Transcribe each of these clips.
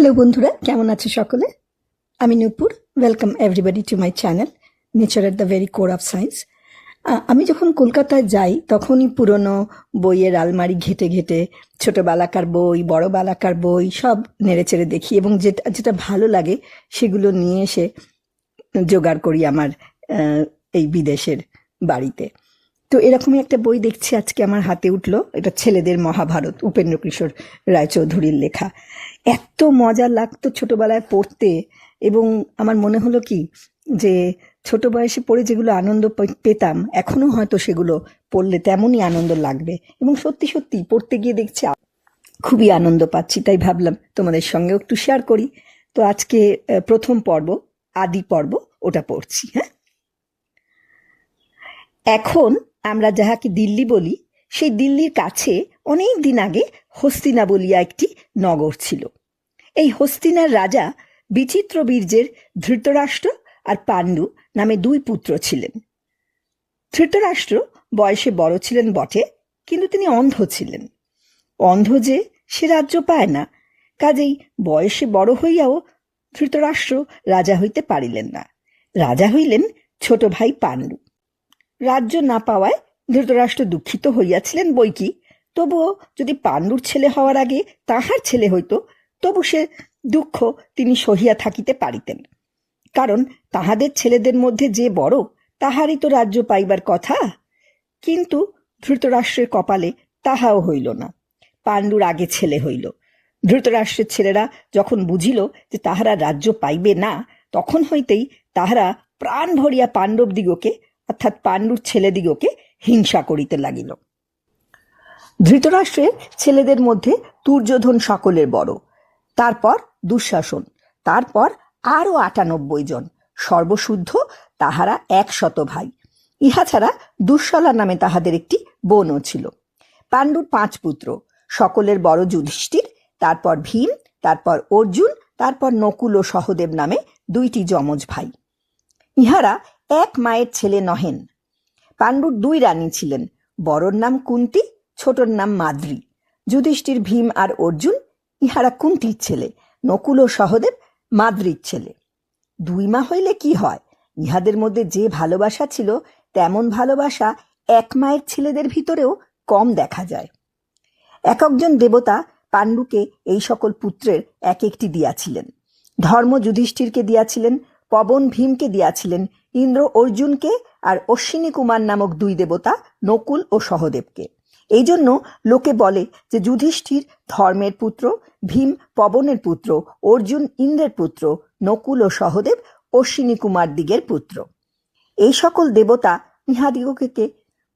Hello বন্ধুরা, কেমন আছে সকলে? আমি Nupur welcome everybody to my channel nature at the very core of science আমি যখন কলকাতায় যাই, তখনই পুরনো বইয়ের আলমারি ঘেটে ঘেটে, ছোটো বালাকার বই, বড় বালাকার বই, সব নেড়েচেড়ে দেখি এবং যেটা যেটা ভালো লাগে, সেগুলো নিয়ে এসে জোগাড় করি আমার এই বিদেশের বাড়িতে। তো এরকমই একটা বই দেখছি আজকে আমার হাতে উঠল, এটা ছেলেদের মহাভারত উপেন্দ্র কিশোর রায়চৌধুরীর লেখা। এত মজা লাগতো ছোটবেলায় পড়তে। এবং আমার মনে হলো কি যে, ছোট বয়সে পড়ে যেগুলো আনন্দ পেতাম, এখনও হয়তো সেগুলো পড়লে তেমনই আনন্দ লাগবে। এবং সত্যি সত্যি পড়তে গিয়ে দেখছি খুবই আনন্দ পাচ্ছি, তাই ভাবলাম তোমাদের সঙ্গেও একটু শেয়ার করি। তো আজকে প্রথম পর্ব, আদি পর্ব, ওটা পড়ছি হ্যাঁ? এখন আমরা যাহাকে দিল্লি বলি, সেই দিল্লির কাছে অনেক দিন আগে হস্তিনা বলিয়া একটি নগর ছিল। এই হস্তিনার রাজা বিচিত্র বীর্যের ধৃতরাষ্ট্র আর পাণ্ডু নামে দুই পুত্র ছিলেন। ধৃতরাষ্ট্র বয়সে বড় ছিলেন বটে, কিন্তু তিনি অন্ধ ছিলেন। অন্ধ যে সে রাজ্য পায় না, কাজেই বয়সে বড় হইয়াও ধৃতরাষ্ট্র রাজা হইতে পারিলেন না। রাজা হইলেন ছোট ভাই পাণ্ডু। রাজ্য না পাওয়ায় ধৃতরাষ্ট্র দুঃখিত হইয়াছিলেন বই কি তবুও যদি পাণ্ডুর ছেলে হওয়ার আগে তাহার ছেলে হইত তবু সে দুঃখ তিনি সহিয়া থাকিতে পারিতেন। কারণ তাহাদের ছেলেদের মধ্যে যে বড়, তাহারই তো রাজ্য পাইবার কথা। কিন্তু ধৃতরাষ্ট্রের কপালে তাহাও হইল না। পাণ্ডুর আগে ছেলে হইল। ধৃতরাষ্ট্রের ছেলেরা যখন বুঝিল যে তাহারা রাজ্য পাইবে না, তখন হইতেই তাহারা প্রাণ ভরিয়া পাণ্ডব দিগকে, অর্থাৎ পাণ্ডুর ছেলেদিগকে হিংসা করিতে লাগিল। ধৃতরাষ্ট্রের ছেলেদের মধ্যে দুর্যোধন সকলের বড়। তারপর দুঃশাসন, তারপর আরও আটানব্বই জন, সর্বশুদ্ধ তাহারা একশত ভাই। ইহা ছাড়া দুঃশলা নামে তাহাদের একটি বোনও ছিল। পাণ্ডুর পাঁচ পুত্র, সকলের বড় যুধিষ্ঠির, তারপর ভীম, তারপর অর্জুন, তারপর নকুল ও সহদেব নামে দুইটি যমজ ভাই। ইহারা এক মায়ের ছেলে নহেন। পাণ্ডুর দুই রানী ছিলেন, বড়র নাম কুন্তি, ছোটর নাম মাদ্রি। যুধিষ্ঠির ভীম আর অর্জুন ইহারা কুন্তির ছেলে, নকুল ও সহদেব মাদ্রির ছেলে। দুই মা হইলে কি হয়? ইহাদের মধ্যে যে ভালোবাসা ছিল, তেমন ভালোবাসা এক মায়ের ছেলেদের ভিতরেও কম দেখা যায়। এক একজন দেবতা পাণ্ডুকে এই সকল পুত্রের এক একটি দিয়াছিলেন। ধর্ম যুধিষ্ঠিরকে দিয়াছিলেন, পবন ভীমকে দিয়াছিলেন, ইন্দ্র অর্জুনকে আর অশ্বিনী কুমার নামক দুই দেবতা নকুল ও সহদেবকে। এই জন্য লোকে বলে যে যুধিষ্ঠির ধর্মের পুত্র ভীম পবনের পুত্র, অর্জুন ইন্দ্রের পুত্র, নকুল ও সহদেব অশ্বিনী কুমার দিগের পুত্র। এই সকল দেবতা ইহাদিগকে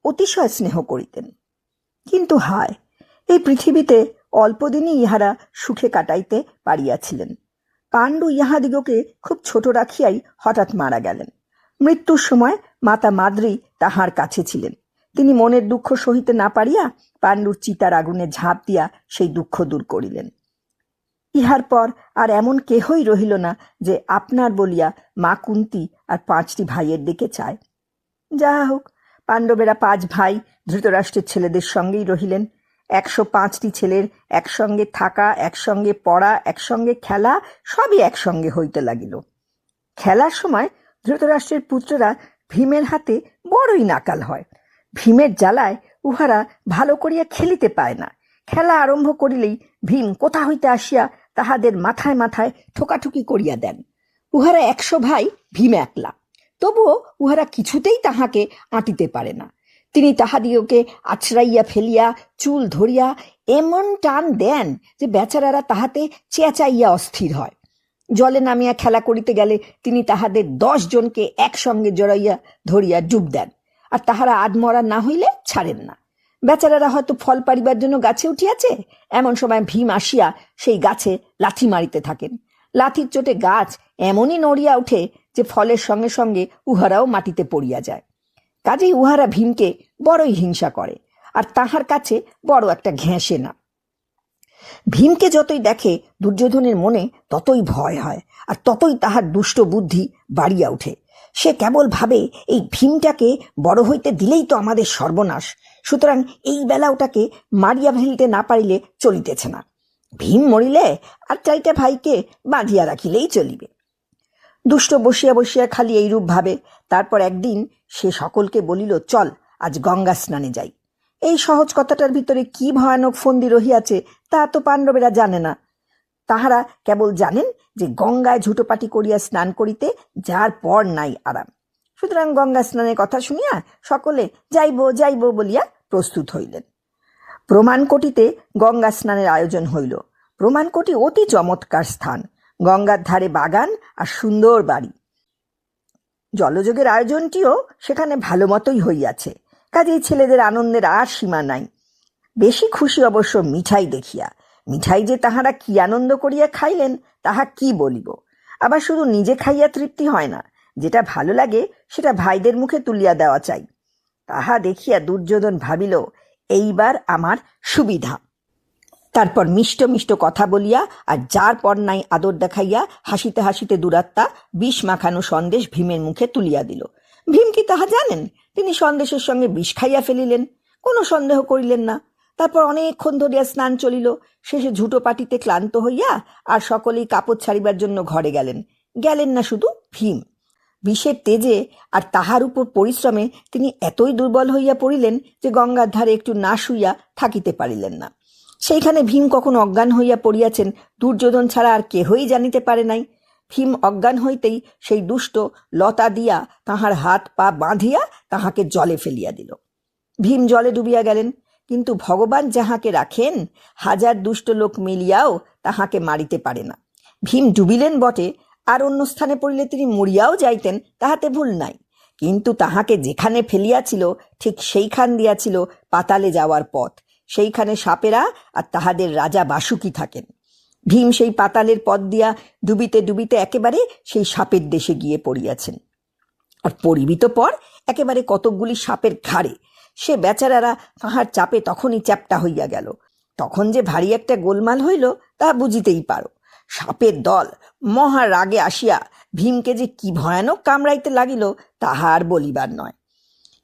অতিশয় স্নেহ করিতেন। কিন্তু হায়, এই পৃথিবীতে অল্পদিনই ইহারা সুখে কাটাইতে পারিয়াছিলেন। পাণ্ডু ইহাদিগকে খুব ছোট রাখিয়াই হঠাৎ মারা গেলেন। মৃত্যুর সময় মাতা মাদ্রি তাহার কাছে ছিলেন। তিনি মনের দুঃখ সহিতে না পারিয়া পাণ্ডুর চিতার আগুনে ঝাঁপ দিয়া সেই দুঃখ দূর করিলেন। ইহার পর আর এমন কেহই রহিল না যে আপনার বলিয়া মা কুন্তি আর পাঁচটি ভাইয়ের দিকে চায়। যাহা হোক, পাণ্ডবেরা পাঁচ ভাই ধৃতরাষ্ট্রের ছেলেদের সঙ্গেই রহিলেন। একশো পাঁচটি ছেলের একসঙ্গে থাকা, একসঙ্গে পড়া, একসঙ্গে খেলা, সবই একসঙ্গে হইতে লাগিল। খেলার সময় ধৃতরাষ্ট্রের পুত্ররা ভীমের হাতে বড়ই নাকাল হয়। ভীমের জ্বালায় উহারা ভালো করিয়া খেলিতে পায় না। খেলা আরম্ভ করিলেই ভীম কোথা হইতে আসিয়া তাহাদের মাথায় মাথায় ঠোকাঠুকি করিয়া দেন। উহারা একশো ভাই ভীম একলা। তবুও উহারা কিছুতেই তাহাকে আঁটিতে পারে না। তিনি তাহাদিগকে আছড়াইয়া ফেলিয়া, চুল ধরিয়া এমন টান দেন যে বেচারারা তাহাতে চেঁচাইয়া অস্থির হয়। জলে নামিয়া খেলা করিতে গেলে তিনি তাহাদের দশ জনকে একসঙ্গে জড়াইয়া ধরিয়া ডুব দেন। আর তাহারা আধমরা না হইলে ছাড়েন না। বেচারারা হয়তো ফল পারিবার জন্য গাছে উঠিয়াছে? এমন সময় ভীম আসিয়া সেই গাছে লাথি মারিতে থাকেন। লাথির চোটে গাছ এমনই নড়িয়া ওঠে যে ফলের সঙ্গে সঙ্গে উহারাও মাটিতে পড়িয়া যায়। কাজেই উহারা ভীমকে বড়ই হিংসা করে, আর তাহার কাছে বড় একটা ঘেঁষে না। ভীমকে যতই দেখে দুর্যোধনের মনে ততই ভয় হয়, আর ততই তাহার দুষ্ট বুদ্ধি বাড়িয়া ওঠে। সে কেবল ভাবে, এই ভীমটাকে বড় হইতে দিলেই তো আমাদের সর্বনাশ। সুতরাং এই বেলা ওটাকে মারিয়া ফেলিতে না পারিলে চলিতেছে না। ভীম মরিলে আর চারিটা ভাইকে বাঁধিয়া রাখিলেই চলিবে। দুষ্ট বসিয়া বসিয়া খালি এইরূপ ভাবে। তারপর একদিন সে সকলকে বলিল, চল, আজ গঙ্গা স্নানে যাই। এই সহজ কথাটার ভিতরে কি ভয়ানক ফন্দি রহিয়াছে তা তো পাণ্ডবেরা জানে না। তাহারা কেবল জানেন যে গঙ্গায় ঝুটোপাটি করিয়া স্নান করিতে যার পর নাই আরাম। সুতরাং গঙ্গা স্নানের কথা শুনিয়া সকলে যাইব যাইব বলিয়া প্রস্তুত হইলেন। প্রমাণকোটিতে গঙ্গা স্নানের আয়োজন হইল। প্রমাণকোটি অতি চমৎকার স্থান। গঙ্গার ধারে বাগান আর সুন্দর বাড়ি। জলযোগের আয়োজনটিও সেখানে ভালো মতোই হইয়াছে। কাজেই ছেলেদের আনন্দের আর সীমা নাই। বেশি খুশি অবশ্য মিঠাই দেখিয়া। মিঠাই যে তাহারা কি আনন্দ করিয়া খাইলেন, তাহা কি বলিব? আবার শুধু নিজে খাইয়া তৃপ্তি হয় না, যেটা ভালো লাগে, সেটা ভাইদের মুখে তুলিয়া দেওয়া চাই। তাহা দেখিয়া দুর্যোধন ভাবিল, এইবার আমার সুবিধা। তারপর মিষ্ট মিষ্ট কথা বলিয়া, আর যার পর নাই আদর দেখাইয়া, হাসিতে হাসিতে দুরাত্মা বিষ মাখানো সন্দেশ ভীমের মুখে তুলিয়া দিল। ভীম কি তাহা জানেন? তিনি সন্দেশের সঙ্গে বিষ খাইয়া ফেলিলেন, কোনো সন্দেহ করিলেন না। তারপর অনেকক্ষণ ধরিয়া স্নান চলিল। শেষে ঝুটো পাটিতে ক্লান্ত হইয়া আর সকলেই কাপড় ছাড়িবার জন্য ঘরে গেলেন। গেলেন না শুধু ভীম। বিষের তেজে আর তাহার উপর পরিশ্রমে তিনি এতই দুর্বল হইয়া পড়িলেন যে গঙ্গার ধারে একটু না শুইয়া থাকিতে পারিলেন না। সেইখানে ভীম কখন অজ্ঞান হইয়া পড়িয়াছেন, দুর্যোধন ছাড়া আর কেহই জানিতে পারে নাই। ভীম অজ্ঞান হইতেই সেই দুষ্ট লতা দিয়া তাহার হাত পা বাঁধিয়া তাহাকে জলে ফেলিয়া দিল। ভীম জলে ডুবিয়া গেলেন। কিন্তু ভগবান যাহাকে রাখেন, হাজার দুষ্ট লোক মিলিয়াও তাহাকে মারিতে পারে না। ভীম ডুবিলেন বটে, আর অন্য স্থানে পড়িলে তিনি মরিয়াও যাইতেন, তাহাতে ভুল নাই। কিন্তু তাহাকে যেখানে ফেলিয়াছিল, ঠিক সেইখান দিয়াছিল পাতালে যাওয়ার পথ। সেইখানে সাপেরা আর তাহাদের রাজা বাসুকি থাকেন। ভীম সেই পাতালের পথ দিয়া ডুবিতে ডুবিতে একেবারে সেই সাপের দেশে গিয়ে পড়িয়াছেন। আর পরিবিত পর একেবারে কতকগুলি সাপের ঘাড়ে সে বেচারারা তাহার চাপে তখনই চ্যাপটা হইয়া গেল। তখন যে ভারী একটা গোলমাল হইল, তা বুঝিতেই পারো। সাপের দল মহা রাগে আসিয়া ভীমকে যে কি ভয়ানক কামড়াইতে লাগিল তাহা আর বলিবার নয়।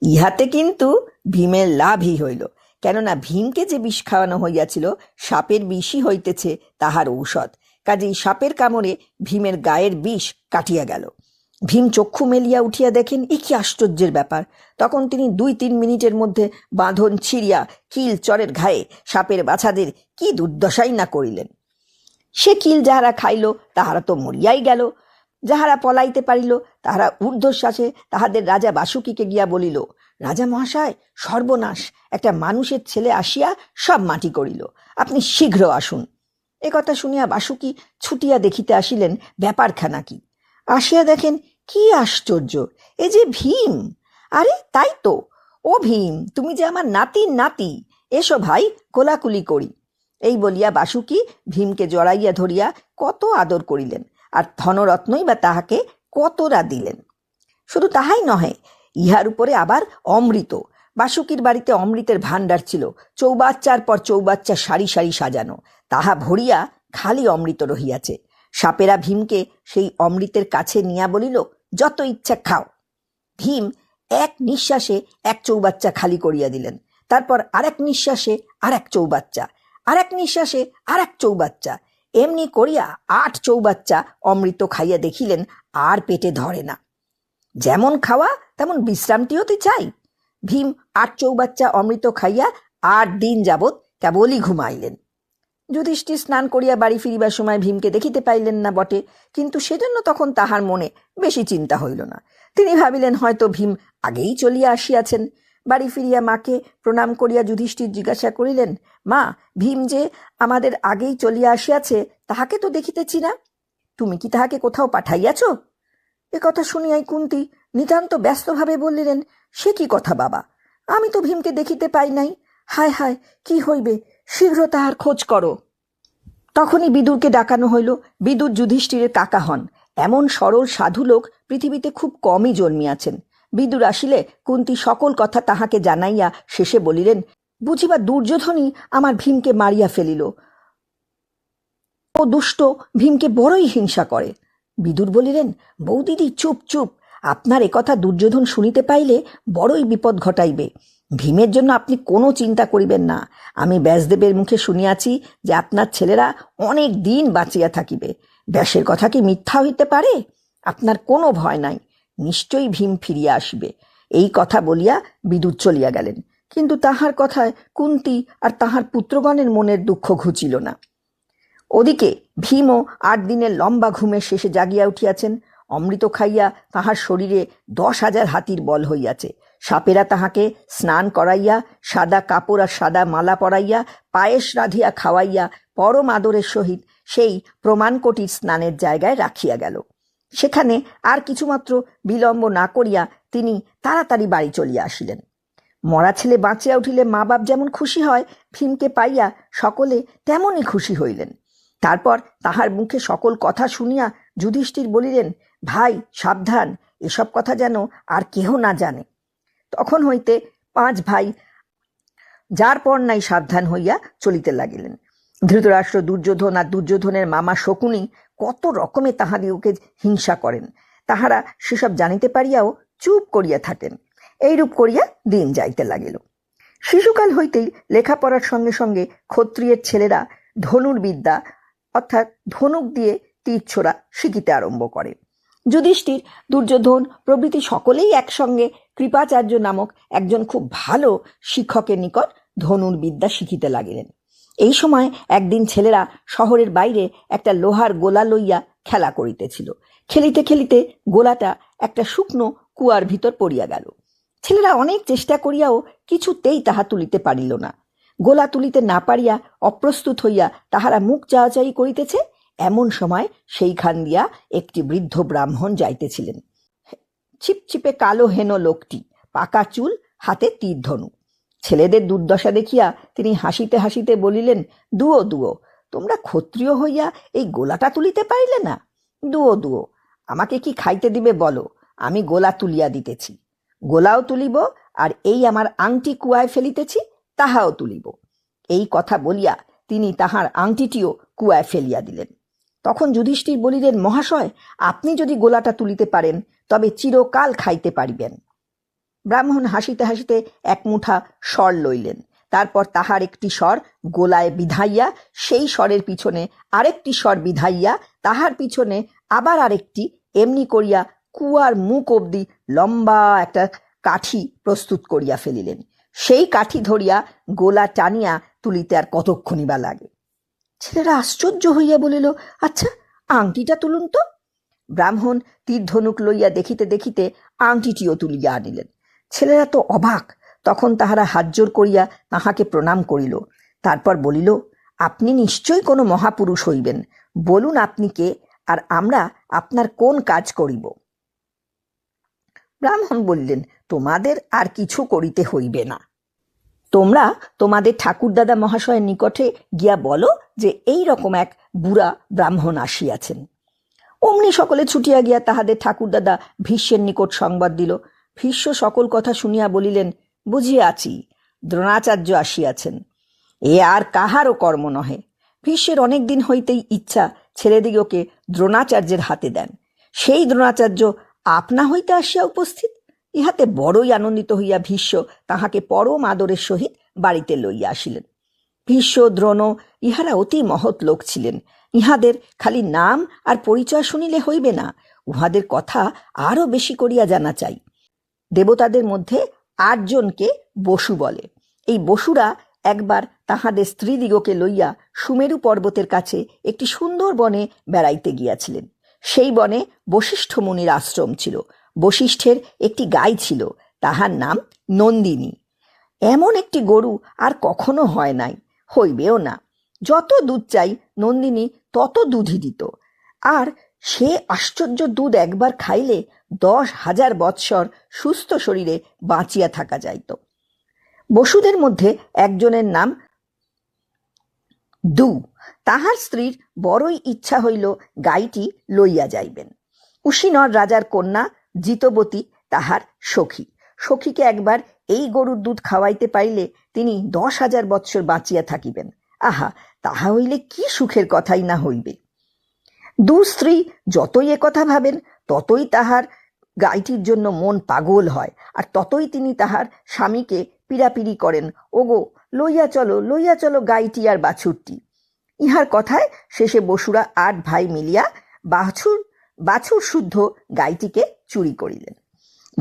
ইহাতে কিন্তু ভীমের লাভই হইল। কেননা ভীমকে যে বিষ খাওয়ানো হইয়াছিল, সাপের বিষই হইতেছে তাহার ঔষধ। কাজেই সাপের কামড়ে ভীমের গায়ের বিষ কাটিয়া গেল। ভীম চক্ষু মেলিয়া উঠিয়া দেখেন এ কি আশ্চর্যের ব্যাপার। তখন তিনি দুই তিন মিনিটের মধ্যে বাঁধন ছিঁড়িয়া কিল চরের ঘায়ে সাপের বাছাদের কি দুর্দশাই না করিলেন। সে কিল যাহারা খাইল, তাহারা তো মরিয়াই গেল। যাহারা পলাইতে পারিল, তাহারা ঊর্ধ্বশ্বাসে তাহাদের রাজা বাসুকিকে গিয়া বলিল, রাজা মহাশয়, সর্বনাশ, একটা মানুষের ছেলে আসিয়া সব মাটি করিল। আপনি শীঘ্র আসুন। এ কথা শুনিয়া বাসুকি ছুটিয়া দেখিতে আসিলেন, ব্যাপারখানা কি? আসিয়া দেখেন, কি আশ্চর্য! এ যে ভীম! আরে, তাই তো। ও ভীম, তুমি যে আমার নাতির নাতি, এসো ভাই, কোলাকুলি করি। এই বলিয়া বাসুকি ভীমকে জড়াইয়া ধরিয়া কত আদর করিলেন, আর ধনরত্নই বা তাহাকে কতরা দিলেন। শুধু তাহাই নহে, ইহার উপরে আবার অমৃত। বাসুকির বাড়িতে অমৃতের ভাণ্ডার ছিল, চৌবাচ্চার পর চৌবাচ্চা সারি সারি সাজানো। তাহা ভরিয়া খালি অমৃত রহিয়াছে। সাপেরা ভীমকে সেই অমৃতের কাছে নিয়া বলিল, যত ইচ্ছা খাও। ভীম এক নিঃশ্বাসে এক চৌবাচ্চা খালি করিয়া দিলেন। তারপর আরেক নিঃশ্বাসে আর এক চৌবাচ্চা আর এক নিঃশ্বাসে আর এক চৌবাচ্চা, এমনি করিয়া আট চৌবাচ্চা অমৃত খাইয়া দেখিলেন, আর পেটে ধরে না। যেমন খাওয়া, তেমন বিশ্রামটিও তো চাই। ভীম আট চৌবাচ্চা অমৃত খাইয়া আট দিন যাবৎ কেবলই ঘুমাইলেন। যুধিষ্ঠির স্নান করিয়া বাড়ি ফিরিবার সময় ভীমকে দেখিতে পাইলেন না বটে, কিন্তু সেজন্য তখন তাহার মনে বেশি চিন্তা হইল না। তিনি ভাবিলেন, হয়তো ভীম আগেই চলিয়া আসিয়াছেন। বাড়ি ফিরিয়া মাকে প্রণাম করিয়া যুধিষ্ঠির জিজ্ঞাসা করিলেন, মা, ভীম যে আমাদের আগেই চলিয়া আসিয়াছে, তাহাকে তো দেখিতেছি না। তুমি কি তাহাকে কোথাও পাঠাইয়াছ? এ কথা শুনিয়াই কুন্তি নিতান্ত ব্যস্তভাবে বললিলেন সে কি কথা বাবা? আমি তো ভীমকে দেখিতে পাই নাই। হায় হায়, কি হইবে? শীঘ্র তাহার খোঁজ করো। তখনই বিদুরকে ডাকানো হইল। বিদুর যুধিষ্ঠিরের কাকা হন। এমন সরল সাধু লোক পৃথিবীতে খুব কমই জন্মিয়াছেন। বিদুর আসিলে কুন্তি সকল কথা তাহাকে জানাইয়া শেষে বলিলেন, বুঝিবা দুর্যোধনই আমার ভীমকে মারিয়া ফেলিল। ও দুষ্ট, ভীমকে বড়ই হিংসা করে। বিদুর বলিলেন, বৌদিদি, চুপ চুপ। আপনার একথা দুর্যোধন শুনিতে পাইলে বড়ই বিপদ ঘটাইবে। ভীমের জন্য আপনি কোনো চিন্তা করিবেন না। আমি ব্যাসদেবের মুখে শুনিয়াছি যে আপনার ছেলেরা অনেক দিন বাঁচিয়া থাকিবে। ব্যাসের কথা কি মিথ্যা হইতে পারে? আপনার কোনো ভয় নাই। নিশ্চয়ই ভীম ফিরিয়া আসিবে। এই কথা বলিয়া বিদ্যুৎ চলিয়া গেলেন। কিন্তু তাহার কথায় কুন্তি আর তাহার পুত্রগণের মনের দুঃখ ঘুচিল না। ওদিকে ভীমও আট দিনের লম্বা ঘুমের শেষে জাগিয়া উঠিয়াছেন। অমৃত খাইয়া তাহার শরীরে দশ হাজার হাতির বল হইয়াছে। সাপেরা তাহাকে স্নান করাইয়া, সাদা কাপড় আর সাদা মালা পরাইয়া, পায়েস রাধিয়া খাওয়াইয়া পরম আদরের সহিত সেই প্রমাণকটির স্নানের জায়গায় রাখিয়া গেল। সেখানে আর কিছুমাত্র বিলম্ব না করিয়া তিনি তাড়াতাড়ি বাড়ি চলিয়া আসিলেন। মরা ছেলে বাঁচিয়া উঠিলে মা বাপ যেমন খুশি হয়, ভীমকে পাইয়া সকলে তেমনই খুশি হইলেন। তারপর তাহার মুখে সকল কথা শুনিয়া যুধিষ্ঠির বলিলেন, ভাই, সাবধান, এসব কথা যেন আর কেহ না জানে। তখন হইতে পাঁচ ভাই যার পর নাই সাবধান হইয়া চলিতে লাগিলেন। ধৃতরাষ্ট্র দুর্যোধন আর দুর্যোধনের মামা শকুনি কত রকমে তাহাদিওকে হিংসা করেন। তাহারা সেসব জানিতে পারিয়াও চুপ করিয়া থাকেন। এইরূপ করিয়া দিন যাইতে লাগিল। শিশুকাল হইতেই লেখাপড়ার সঙ্গে সঙ্গে ক্ষত্রিয়ের ছেলেরা ধনুর্বিদ্যা অর্থাৎ ধনুক দিয়ে তীর ছোড়া শিখিতে আরম্ভ করে। যুধিষ্ঠির, দুর্যোধন, প্রভৃতি সকলেই একসঙ্গে কৃপাচার্য নামক একজন খুব ভালো শিক্ষকের নিকট ধনুর্বিদ্যা শিখিতে লাগিলেন। এই সময় একদিন ছেলেরা শহরের বাইরে একটা লোহার গোলা লইয়া খেলা করিতেছিল। খেলিতে খেলিতে গোলাটা একটা শুকনো কুয়ার ভিতর পড়িয়া গেল। ছেলেরা অনেক চেষ্টা করিয়াও কিছুতেই তাহা তুলিতে পারিল না। গোলা তুলিতে না পারিয়া অপ্রস্তুত হইয়া তাহারা মুখ চাওয়াচাই করিতেছে এমন সময় সেইখান দিয়া একটি বৃদ্ধ ব্রাহ্মণ যাইতেছিলেন। ছিপছিপে কালো হেন লোকটি, পাকা চুল, হাতে তীর ধনু ছেলেদের দুর্দশা দেখিয়া তিনি হাসিতে হাসিতে বলিলেন দুও দুও তোমরা ক্ষত্রিয় হইয়া এই গোলাটা তুলিতে পারিলে না? দুও দুও আমাকে কি খাইতে দিবে বলো? আমি গোলা তুলিয়া দিতেছি। গোলাও তুলিব আর এই আমার আংটি কুয়ায় ফেলিতেছি, তাহাও তুলিব। এই কথা বলিয়া তিনি তাহার আংটিটিও কুয়ায় ফেলিয়া দিলেন। তখন যুধিষ্ঠির বলিলেন, মহাশয়, আপনি যদি গোলাটা তুলিতে পারেন, তবে চিরকাল খাইতে পারিবেন। ব্রাহ্মণ হাসিতে হাসিতে এক মুঠা স্বর লইলেন। তারপর তাহার একটি স্বর গোলায় বিধাইয়া, সেই স্বরের পিছনে আরেকটি স্বর বিধাইয়া, তাহার পিছনে আবার আরেকটি, এমনি করিয়া কুয়ার মুখ অবধি লম্বা একটা কাঠি প্রস্তুত করিয়া ফেলিলেন। সেই কাঠি ধরিয়া গোলা টানিয়া তুলিতে আর কতক্ষণই বা লাগে। ছেলেরা আশ্চর্য হইয়া বলিল আচ্ছা আংটিটা তুলুন তো। ব্রাহ্মণ তীর ধনুক লইয়া দেখিতে দেখিতে আংটিটিও তুলিয়া আনিলেন। ছেলেরা তো অবাক, তখন তাহারা হাতজোর করিয়া তাহাকে প্রণাম করিল। তারপর বলিল, আপনি নিশ্চয়ই কোনো মহাপুরুষ হইবেন, বলুন আপনি কে আর আমরা আপনার কোন কাজ করিব? ব্রাহ্মণ বললেন, তোমাদের আর কিছু করিতে হইবে না। তোমরা তোমাদের ঠাকুরদাদা মহাশয়ের নিকটে গিয়া বলো যে এই রকম এক বুড়া ব্রাহ্মণ আসিয়াছেন। অমনি সকলে ছুটিয়া গিয়া তাহাদের ঠাকুরদাদা ভীষ্মের নিকট সংবাদ দিল। ভীষ্ম সকল কথা শুনিয়া বলিলেন, বুঝিয়াছি, দ্রোণাচার্য আসিয়াছেন। এ আর কাহারও কর্ম নহে। ভীষ্মের অনেক দিন হইতেই ইচ্ছা ছেলেদিগকে দ্রোণাচার্যের হাতে দেন। সেই দ্রোণাচার্য আপনা হইতে আসিয়া উপস্থিত? ইহাতে বড়ই আনন্দিত হইয়া ভীষ্ম তাহাকে পরম আদরের সহিত বাড়িতে লইয়া আসিলেন। ভীষ্ম, দ্রোণ, ইহারা অতি মহৎ লোক ছিলেন। ইহাদের খালি নাম আর পরিচয় শুনিলে হইবে না। উহাদের কথা আরও বেশি করিয়া জানা চাই। দেবতাদের মধ্যে আটজনকে বসু বলে। এই বসুরা একবার তাহাদের স্ত্রীদিগকে লইয়া সুমেরু পর্বতের কাছে একটি সুন্দর বনে বেড়াইতে গিয়াছিলেন। সেই বনে বশিষ্ঠ মুনির আশ্রম ছিল। বশিষ্ঠের একটি গাই ছিল, তাহার নাম নন্দিনী। এমন একটি গরু আর কখনো হয় নাই, হইবেও না। যত দুধ চাই, নন্দিনী তত দুধই দিত। আর সে আশ্চর্য দুধ একবার খাইলে দশ হাজার বৎসর সুস্থ শরীরে বাঁচিয়া থাকা যাইত। বসুদের মধ্যে একজনের নাম দু। তাহার স্ত্রীর বড়ই ইচ্ছা হইল গাইটি লইয়া যাইবেন। উশিনর রাজার কন্যা জিতবতী তাহার সখী। সখীকে একবার এই গরুর দুধ খাওয়াইতে পাইলে তিনি দশ হাজার বৎসর বাঁচিয়া থাকিবেন। আহা, তাহা হইলে কি সুখের কথাই না হইবে। দু স্ত্রী যতই কথা ভাবেন, ততই তাহার গাইটির জন্য মন পাগল হয়, আর ততই তিনি তাহার স্বামীকে পিড়াপিড়ি করেন। ওগো, লইয়া চলো লইয়া চলো গাইটি আর বাছুরটি। ইহার কথায় শেষে বসুরা আট ভাই মিলিয়া বাছুর বাছুর শুদ্ধ গাইটিকে চুরি করিলেন।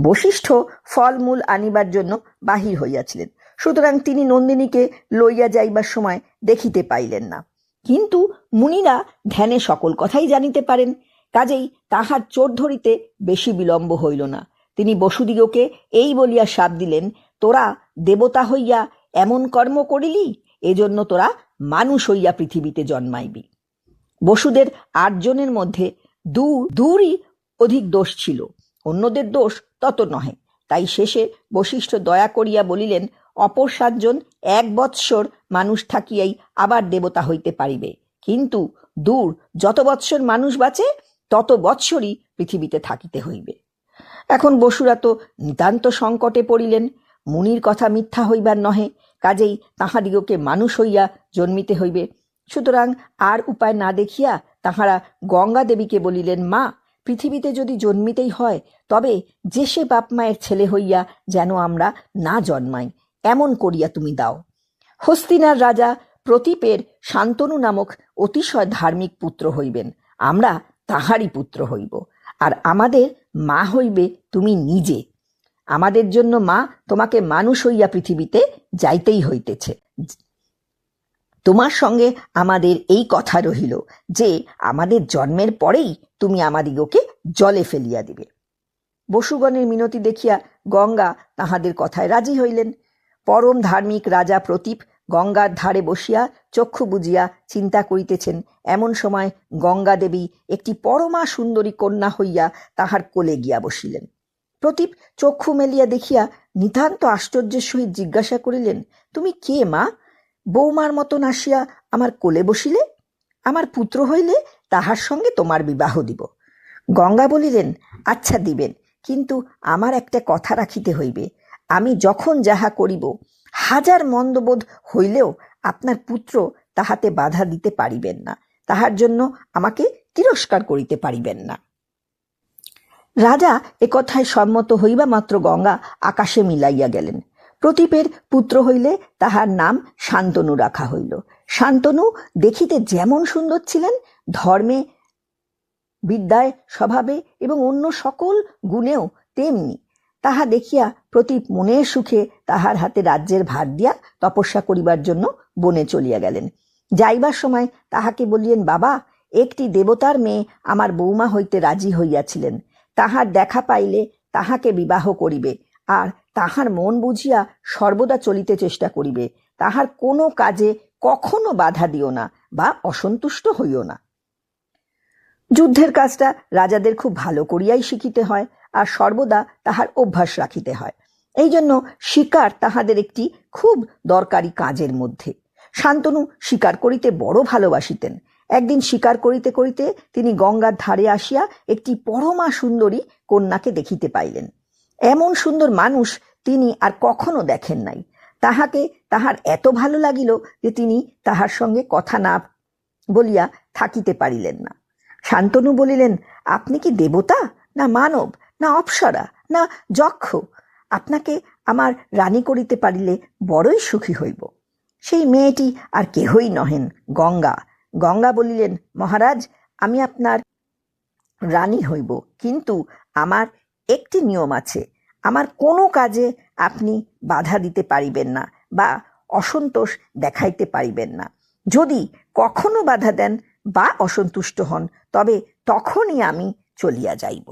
বশিষ্ঠ ফলমূল আনিবার জন্য বাহির হইয়াছিলেন। সুতরাং তিনি নন্দিনীকে লইয়া যাইবার সময় দেখিতে পাইলেন না। কিন্তু মুনিরা ধ্যানে সকল কথাই জানিতে পারেন, কাজেই তাহার চোর ধরিতে বেশি বিলম্ব হইল না। তিনি বসুদিগকে এই বলিয়া সাপ দিলেন, তোরা দেবতা হইয়া এমন কর্ম করিলি? এজন্য তোরা মানুষ হইয়া পৃথিবীতে জন্মাইবি। বসুদের আটজনের মধ্যে দু, দূরই অধিক দোষ ছিল। অন্যদের দোষ তত নহে। তাই শেষে বশিষ্ঠ দয়া করিয়া বলিলেন, অপর সাতজন এক বৎসর মানুষ থাকিয়াই আবার দেবতা হইতে পারিবে। কিন্তু দূর যত বৎসর মানুষ বাঁচে, তত বৎসরই পৃথিবীতে থাকিতে হইবে। এখন বসুরা তো নিতান্ত সংকটে পড়িলেন। মুনির কথা মিথ্যা হইবার নহে, কাজেই তাহাদিগকে মানুষ হইয়া জন্মিতে হইবে। সুতরাং আর উপায় না দেখিয়া তাহারা গঙ্গা দেবীকে বলিলেন, মা, পৃথিবীতে যদি জন্মিতেই হয়, তবে যে সে বাপ মায়ের ছেলে হইয়া যেন আমরা না জন্মাই, এমন করিয়া তুমি দাও। হস্তিনার রাজা প্রতীপের শান্তনু নামক অতিশয় ধার্মিক পুত্র হইবেন, আমরা তাহারই পুত্র হইব, আর আমাদের মা হইবে তুমি নিজে। আমাদের জন্য মা তোমাকে মানুষ হইয়া পৃথিবীতে যাইতেই হইতেছে। তোমার সঙ্গে আমাদের এই কথা রহিল যে আমাদের জন্মের পরেই তুমি আমাদিগকে জলে ফেলিয়া দিবে। বসুগণের মিনতি দেখিয়া গঙ্গা তাহাদের কথায় রাজি হইলেন। পরম ধার্মিক রাজা প্রতীপ গঙ্গার ধারে বসিয়া চক্ষু বুজিয়া চিন্তা করিতেছেন, এমন সময় গঙ্গা দেবী একটি পরমা সুন্দরী কন্যা হইয়া তাহার কোলে গিয়া বসিলেন। প্রতীপ চক্ষু মেলিয়া দেখিয়া নিতান্ত আশ্চর্যের সহিত জিজ্ঞাসা করিলেন, তুমি কে মা? বৌমার মতন আসিয়া আমার কোলে বসিলে, আমার পুত্র হইলে তাহার সঙ্গে তোমার বিবাহ দিব। গঙ্গা বলিলেন আচ্ছা দিবেন, কিন্তু আমার একটা কথা রাখিতে হইবে। আমি যখন যাহা করিব, হাজার মন্দবোধ হইলেও আপনার পুত্র তাহাতে বাধা দিতে পারিবেন না, তাহার জন্য আমাকে তিরস্কার করিতে পারিবেন না। রাজা একথায় সম্মত হইবা মাত্র গঙ্গা আকাশে মিলাইয়া গেলেন। প্রতীপের পুত্র হইলে তাহার নাম শান্তনু রাখা হইল। শান্তনু দেখিতে যেমন সুন্দর ছিলেন, ধর্মে, বিদ্যায়, স্বভাবে এবং অন্য সকল গুণেও তেমনি। তাহা দেখিয়া প্রতীপ মনের সুখে তাহার হাতে রাজ্যের ভার দিয়া তপস্যা করিবার জন্য বনে চলিয়া গেলেন। যাইবার সময় তাহাকে বলিলেন, বাবা, একটি দেবতার মেয়ে আমার বৌমা হইতে রাজি হইয়াছিলেন। তাহার দেখা পাইলে তাহাকে বিবাহ করিবে। আর তাহার মন বুঝিয়া সর্বদা চলিতে চেষ্টা করিবে। তাহার কোনো কাজে কখনো বাধা দিও না বা অসন্তুষ্ট হইও না। যুদ্ধের কাজটা রাজাদের খুব ভালো করিয়াই শিখিতে হয় আর সর্বদা তাহার অভ্যাস রাখিতে হয়। এই জন্য শিকার তাহাদের একটি খুব দরকারি কাজের মধ্যে। শান্তনু শিকার করিতে বড় ভালোবাসিতেন। একদিন শিকার করিতে করিতে তিনি গঙ্গার ধারে আসিয়া একটি পরমা সুন্দরী কন্যাকে দেখিতে পাইলেন। এমন সুন্দর মানুষ তিনি আর কখনো দেখেন নাই। তাহাকে তাহার এত ভালো লাগিল যে তিনি তাহার সঙ্গে কথা না বলিয়া থাকিতে পারিলেন না। শান্তনু বলিলেন, আপনি কি দেবতা? না মানব? না অপ্সরা? না যক্ষ? আপনাকে আমার রানী করিতে পারিলে বড়ই সুখী হইব। সেই মেয়েটি আর কেহই নহেন গঙ্গা। গঙ্গা বলিলেন, মহারাজ, আমি আপনার রানী হইব। কিন্তু আমার একটি নিয়ম আছে, আমার কোনো কাজে আপনি বাধা দিতে পারিবেন না বা অসন্তোষ দেখাইতে পারিবেন না। যদি কখনো বাধা দেন বা অসন্তুষ্ট হন, তবে তখনই আমি চলিয়া যাইব।